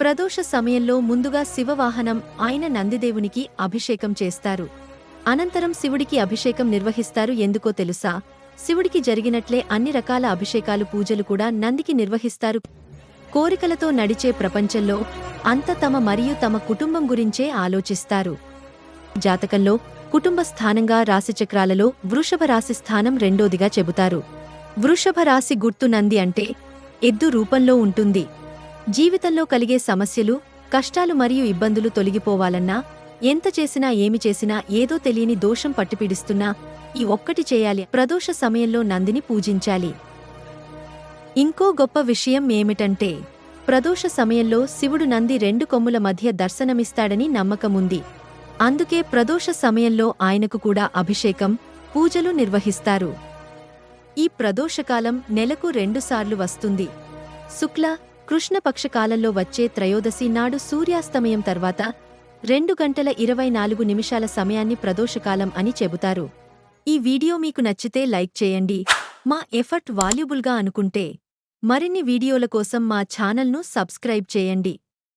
ప్రదోష సమయంలో ముందుగా శివవాహనం ఆయన నందిదేవునికి అభిషేకం చేస్తారు. అనంతరం శివుడికి అభిషేకం నిర్వహిస్తారు. ఎందుకో తెలుసా? శివుడికి జరిగినట్లే అన్ని రకాల అభిషేకాలు పూజలు కూడా నందికి నిర్వహిస్తారు. కోరికలతో నడిచే ప్రపంచంలో అంత తమ మరియు తమ కుటుంబం గురించే ఆలోచిస్తారు. జాతకంలో కుటుంబ స్థానంగా రాశిచక్రాలలో వృషభ రాశి స్థానం రెండోదిగా చెబుతారు. వృషభ రాశి గుర్తు నంది అంటే ఎద్దు రూపంలో ఉంటుంది. జీవితంలో కలిగే సమస్యలు కష్టాలు మరియు ఇబ్బందులు తొలగిపోవాలన్నా ఎంత చేసినా ఏమి చేసినా ఏదో తెలియని దోషం పట్టిపిడిస్తున్నా ఈ ఒక్కటి చేయాలి. ప్రదోష సమయంలో నందిని పూజించాలి. ఇంకో గొప్ప విషయం ఏమిటంటే ప్రదోష సమయంలో శివుడు నంది రెండు కొమ్ముల మధ్య దర్శనమిస్తాడని నమ్మకముంది. అందుకే ప్రదోష సమయంలో ఆయనకు కూడా అభిషేకం పూజలు నిర్వహిస్తారు. ఈ ప్రదోషకాలం నెలకు రెండుసార్లు వస్తుంది. శుక్ల కృష్ణపక్ష కాలంలో వచ్చే త్రయోదశి నాడు సూర్యాస్తమయం తర్వాత రెండు గంటల ఇరవై నాలుగు నిమిషాల సమయాన్ని ప్రదోషకాలం అని చెబుతారు. ఈ వీడియో మీకు నచ్చితే లైక్ చేయండి. మా ఎఫర్ట్ వాల్యుబుల్గా అనుకుంటే మరిన్ని వీడియోల కోసం మా ఛానల్ను సబ్స్క్రైబ్ చేయండి.